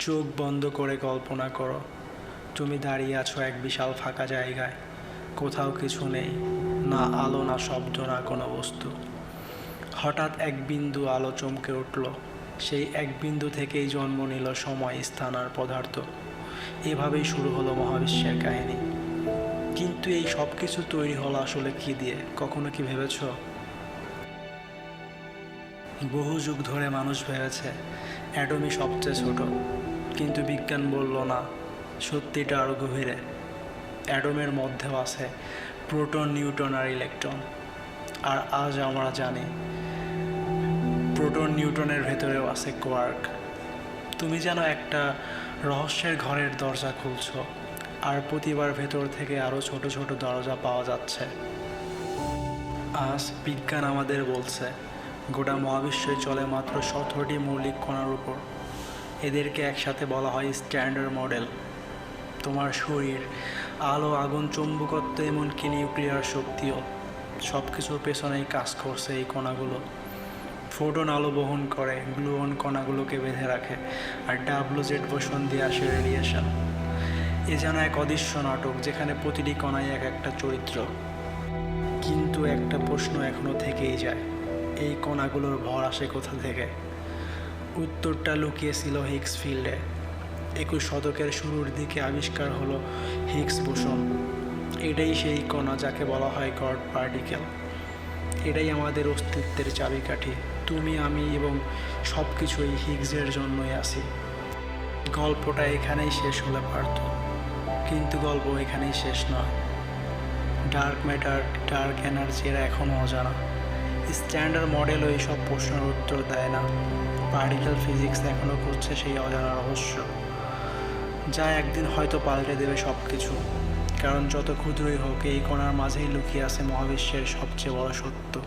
চোখ বন্ধ করে কল্পনা করো, তুমি দাঁড়িয়ে আছো এক বিশাল ফাঁকা জায়গায়, কোথাও কিছু নেই, না আলো, না শব্দ, না কোনো বস্তু। হঠাৎ এক বিন্দু আলো চমকে উঠল, সেই এক বিন্দু থেকেই জন্ম নিল সময়, স্থান আর পদার্থ। এভাবেই শুরু হলো মহাবিশ্বের কাহিনী। কিন্তু এই সব কিছু তৈরি হলো আসলে কি দিয়ে, কখনো কি ভেবেছ? বহু যুগ ধরে মানুষ ভেবেছে অ্যাটমই সবচেয়ে ছোট। কিন্তু বিজ্ঞান বলল না, সত্যিটা আরও গভীরে। অ্যাডমের মধ্যেও আছে প্রোটন, নিউটন আর ইলেকট্রন। আর আজ আমরা জানি, প্রোটন, নিউটনের ভেতরেও আছে কোয়ার্ক। তুমি যেন একটা রহস্যের ঘরের দরজা খুলছ, আর প্রতিবার ভেতর থেকে আরও ছোট ছোট দরজা পাওয়া যাচ্ছে। আজ বিজ্ঞান আমাদের বলছে, গোটা মহাবিশ্বই চলে মাত্র সতেরোটি মৌলিক কণার উপর। এদেরকে একসাথে বলা হয় স্ট্যান্ডার্ড মডেল। তোমার শরীর, আলো, আগুন, চুম্বকত্ব, এমনকি নিউক্লিয়ার শক্তিও। সব কিছুর পেছনেই কাজ করছে এই কণাগুলো। ফোটন আলো বহন করে গ্লুয়ন কণাগুলোকে বেঁধে রাখে, আর ডাব্লু জেড বোসন দিয়ে আসে রেডিয়েশন। এ যেন এক অদৃশ্য নাটক, যেখানে প্রতিটি কণায় এক একটা চরিত্র। কিন্তু একটা প্রশ্ন এখনও থেকেই যায়, এই কণাগুলোর ভর আসে কোথা থেকে? উত্তরটা লুকিয়েছিল হিক্স ফিল্ডে। একুশ শতকের শুরুর দিকে আবিষ্কার হলো হিক্স বোসন এটাই সেই কণা যাকে বলা হয় গড পার্টিকেল। এটাই আমাদের অস্তিত্বের চাবিকাঠি। তুমি, আমি এবং সব কিছুই হিগসের জন্যই আছি। গল্পটা এখানেই শেষ হলে পারত, কিন্তু গল্প এখানেই শেষ নয়। ডার্ক ম্যাটার, ডার্ক এনার্জি এরা এখনও অজানা। স্ট্যান্ডার্ড মডেলও এইসব প্রশ্নের উত্তর দেয় না। পার্টিকেল ফিজিক্স এখনও করছে সেই অজানা রহস্য। যা একদিন হয়তো পাল্টে দেবে সব কিছু কারণ যত ক্ষুদ্রই হোক, এই কণার মাঝেই লুকিয়ে আছে মহাবিশ্বের সবচেয়ে বড় সত্য।